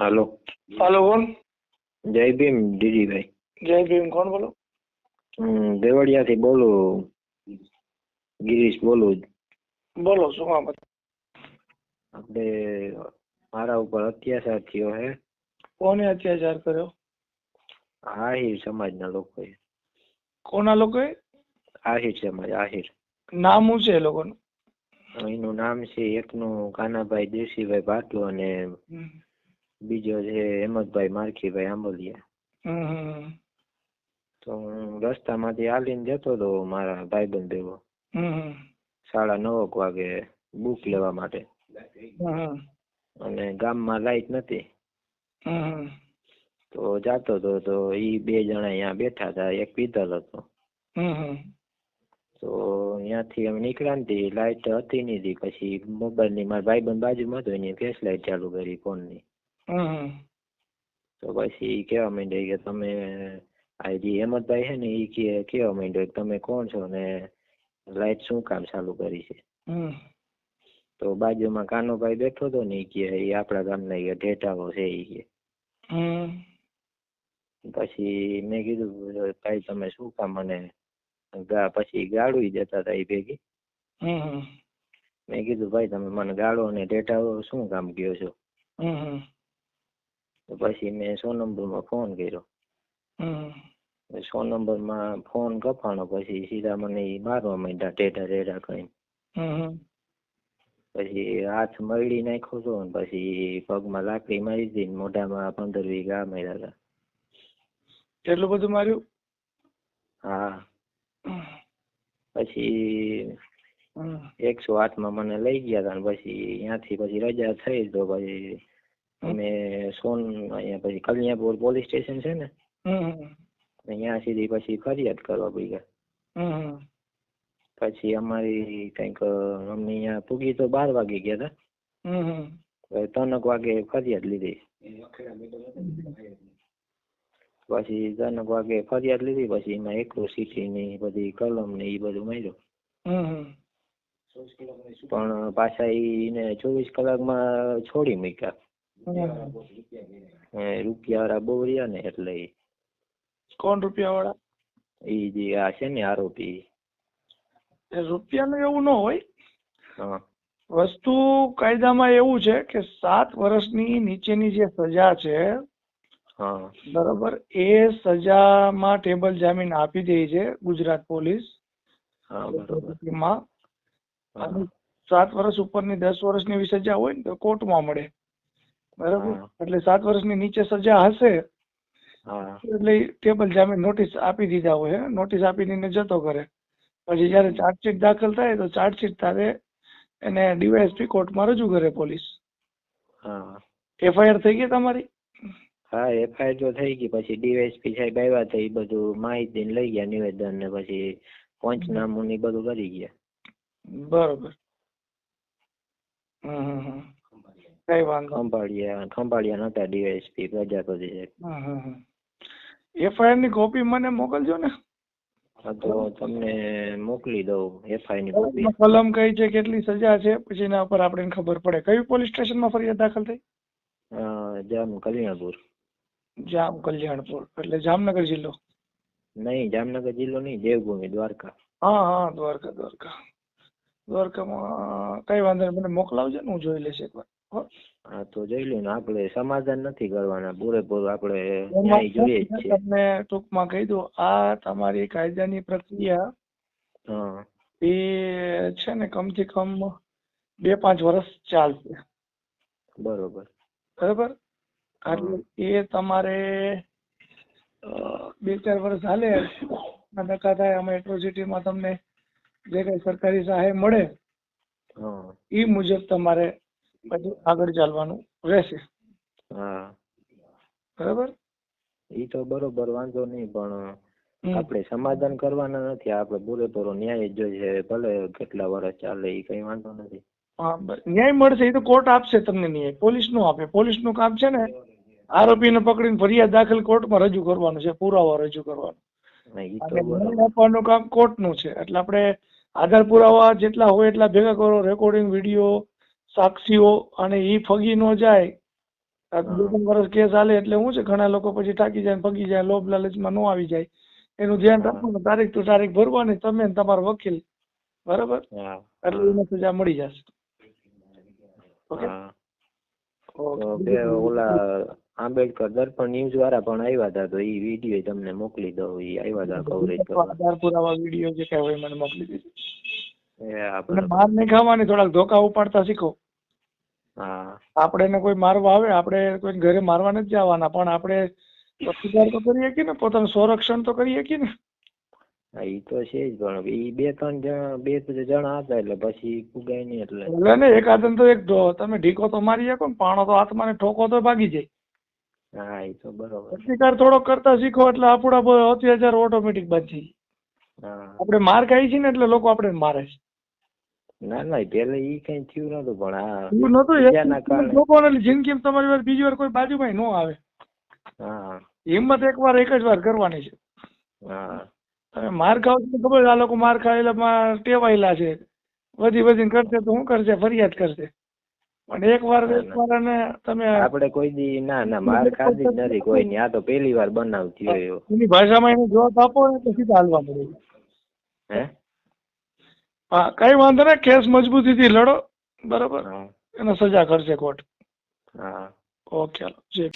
હાલો. હાલો કોણ જય ભીમ દીદીભાઈ. જય ભીમ કોણ બોલો? દેવળિયાથી બોલું ગિરીશ બોલું બોલો શું કામ આપણે મારા ઉપર અત્યાચાર થયો હે. કોને અત્યાચાર કર્યો? આહિર સમાજના લોકોએ. કોના લોકોએ? આહિર સમાજ આહિર. નામ શું છે એ લોકોનું? એનું નામ છે એકનું કાનાભાઈ દેસીભાઈ ભાટલો અને. બીજો છે હેમંતભાઈ મારખીભાઈ આંબલિયા તો હું રસ્તામાંથી હાલીને જતો હતો મારા ભાઈબંધ ભેગો સાડા નવક વાગે બુક લેવા માટે. અને ગામમાં લાઈટ નથી તો જાતો હતો તો ઈ બે જણા અહીંયા બેઠા હતા એક પીધલ હતો. તો ત્યાંથી અમે નીકળ્યા હતી લાઇટ લાઈટ હતી નહીં પછી મોબાઈલની મારા ભાઈબંધ બાજુમાં હતો એની ફ્લેશ લાઈટ ચાલુ કરી ફોનની. તો પછી કેવા માંડ્યો કે તમે આ જે હેમંતભાઈ છે ને એ કે કેવા માંડ્યો કે તમે કોણ છો ને લાઈટ શું કામ ચાલુ કરી છે? તો બાજુમાં કાનોભાઈ બેઠો હતો ને એ કે એ આપણા ગામના એ ઢેટાવો છે એ કે. પછી મેં કીધું ભાઈ તમે શું કામ મને ગા પછી ગાળું જતા હતા એ ભેગી? મેં કીધું ભાઈ તમે મને ગાળો અને ડેટા શું કામ કયો છો? તો પછી મેં સો નંબરમાં ફોન કર્યો સો નંબરમાં ફોન કપાણો પછી સીધા મને મારવા માંડ્યા ટેઢા ટેટા કઈ પછી હાથ મળી નાખ્યો હતો ને પછી પગમાં લાકડી મારી હતી ને મોઢામાં પંદર વીઘ ગા માર્યા હતા એટલું બધું માર્યું હા પછી એકસો એકસો આઠમાં મને લઈ ગયા હતા ને પછી ત્યાંથી પછી રજા થઈ તો પછી અમે સોન અહીંયા પછી કલ્યાણપુર પોલીસ સ્ટેશન છે ને અહીંયા સુધી પછી ફરિયાદ કરવા પડી પછી અમારી કંઈક અમને અહીંયા પૂગી તો બાર વાગે ગયા હતા ત્રણક વાગે ફરિયાદ લીધી. પછી ત્રણેક વાગે ફરિયાદ લીધી પછી એમાં એકલો સીટી ની બધી કલમ ને એ બધું માર્યું. પણ પાછા એને ચોવીસ કલાકમાં છોડી મૂક્યા. એ રૂપિયા વાળા બહુ રહ્યા ને એટલે કોણ રૂપિયા વાળા ઈ જે આ છે ને આરોપી રૂપિયાનું એવું ન હોય. હા. વસ્તુ કાયદામાં એવું છે કે સાત વર્ષની નીચેની જે સજા છે હા. બરાબર એ સજામાં ટેબલ જામીન આપી દે છે ગુજરાત પોલીસ. હા બરોબર. માં સાત વર્ષ ઉપરની દસ વર્ષની સજા હોય ને તો કોર્ટમાં મળે. બરાબર? એટલે સાત વર્ષની નીચે સજા હશે હા. એટલે ટેબલ જામે નોટિસ આપી દીધા હોય નોટિસ આપી દઈને જતો કરે. પછી જયારે ચાર્જશીટ દાખલ થાય તો ચાર્જશીટ તારે એને ડીવાયએસપી કોર્ટમાં રજૂ કરે પોલીસ. હા. એફઆઈઆર થઈ ગઈ તમારી? હા એફઆઈઆર તો થઈ ગઈ પછી ડીવાયએસપી સાહેબ આવ્યા હતા એ બધું માહિતી લઈ ગયા નિવેદન ને પછી પંચનામું ને બધું કરી ગયા. બરોબર. હમ હમ. કઈ વાંધો ખંભાળિયા ખંભાળિયા નતા ડીવાયએસપી પ્રજાપતિ સાહેબ એફઆઈઆરની કોપી મને મોકલજો ને. તો તમને મોકલી દઉં એફઆઈ ની કોપી કલમ કઈ છે કેટલી સજા છે પછી એના ઉપર આપણે ખબર પડે. કયું પોલીસ સ્ટેશનમાં ફરિયાદ દાખલ થઈ? જામ કલ્યાણપુર. જામ કલ્યાણપુર એટલે જામનગર જિલ્લો? નહીં જામનગર જિલ્લો નહીં દેવભૂમિ દ્વારકા. હા હા દ્વારકા દ્વારકા. દ્વારકામાં કઈ વાંધો નહીં મને મોકલાવજો ને હું જોઈ લઈશ એકવાર. હો. તો જોઈ લો ને આપણે સમાધાન નથી કરવાના. પૂરેપૂરું આપણે ન્યાય જોઈએ જ છે તમને ટૂંકમાં કહી દઉં આ તમારી કાયદાની પ્રક્રિયા હા. એ છે ને કમથી કમ બે પાંચ વર્ષ ચાલશે. બરોબર. બરોબર? એટલે એ તમારે બે ચાર વર્ષ હાલે ના થાય અમે એટ્રોસિટીમાં તમને જે કઈ સરકારી સહાય મળે હા. એ મુજબ તમારે પછી આગળ ચાલવાનું રહેશે. હા. બરાબર? ઈ તો બરોબર વાંધો નહીં પણ આપણે સમાધાન કરવાના નથી. આપણે પૂરેપૂરો ન્યાય જ જોઈએ. ભલે કેટલા વર્ષ ચાલે એ કઈ વાંધો નથી. ન્યાય મળશે એ તો કોર્ટ આપશે તમને ન્યાય. પોલીસનું આપે. પોલીસનું કામ છે ને આરોપીને પકડીને ફરિયાદ દાખલ કોર્ટમાં રજૂ કરવાનું છે પુરાવા રજૂ કરવાનો. આપવાનું કામ કોર્ટનું છે. એટલે આપણે આધાર પુરાવા જેટલા હોય એટલા ભેગા કરો. રેકોર્ડિંગ વીડિયો સાક્ષીઓ અને એ ફગી ન જાય. બે ત્રણ વર્ષ કેસ હાલે એટલે શું છે ઘણા લોકો પછી થાકી જાય ફગી જાય લોભ લાલચમાં ન આવી જાય. એનું ધ્યાન રાખવાનું તારીખ ટુ તારીખ ભરવાની તમે ને તમારો વકીલ. બરાબર? એટલે એને સજા મળી જશે. ઓકે? હા. ઓલા આંબેડકર દર્પણ ન્યૂઝ વાળા પણ આવ્યા હતા તો એ વીડિયો તમને મોકલી દઉં એ આવ્યા હતા કવરેજ કરવા પુરાવા વીડિયો જે કહેવાય મને મોકલી દેજો. એ બરાબર. માર નહીં ખાવાની થોડાક ધોકા ઉપાડતા શીખો. હા. આપણે કોઈ મારવા આવે આપણે કોઈ ઘરે મારવા નથી જવાના પણ આપણે પ્રતિકાર તો કરી શકીએ ને પોતાનું સંરક્ષણ તો કરી શકીએ ને. ઈ તો છે જ પણ ઈ બે ત્રણ જણા બે ત્રણ જણા હતા એટલે પછી પુગાય નહીં એટલે. એટલે ને એકાદન તો એક તમે ઢીકો તો મારી શકો ને પાણો તો હાથમાં ને ઠોકો તો ભાગી જાય. હા એ તો બરોબર. પ્રતિકાર થોડો કરતા શીખો એટલે આપણા અત્યાચાર ઓટોમેટિક બચી હા. આપણે માર ખાઈ છીએ ને એટલે લોકો આપણે મારે છે. ના ના પેલે ઈ કઈ થયું નતું પણ આ એવું નતું લોકોને જિંદગીમાં તમારી વાર બીજી વાર કોઈ બાજુમાં ન આવે. હા. હિંમત એક વાર એક જ વાર કરવાની છે. હા. તમે માર ખાવ ખબર આ લોકો માર ખાયેલા ટેવાયેલા છે. વધી વધીને કરશે તો શું કરશે? ફરિયાદ કરશે. પણ એક વાર એક વાર અને તમે આપણે કોઈ દી ના ના માર ખાધી જ નથી કોઈ ની આ તો પહેલી વાર બનાવતી હોય એની ભાષામાં એને જવાબ આપો ને તો સીધા હાલવા મળે હે? હા કઈ વાંધો નહીં કેસ મજબૂતીથી લડો બરાબર? એને સજા કરશે કોર્ટ. હા. ઓકે જય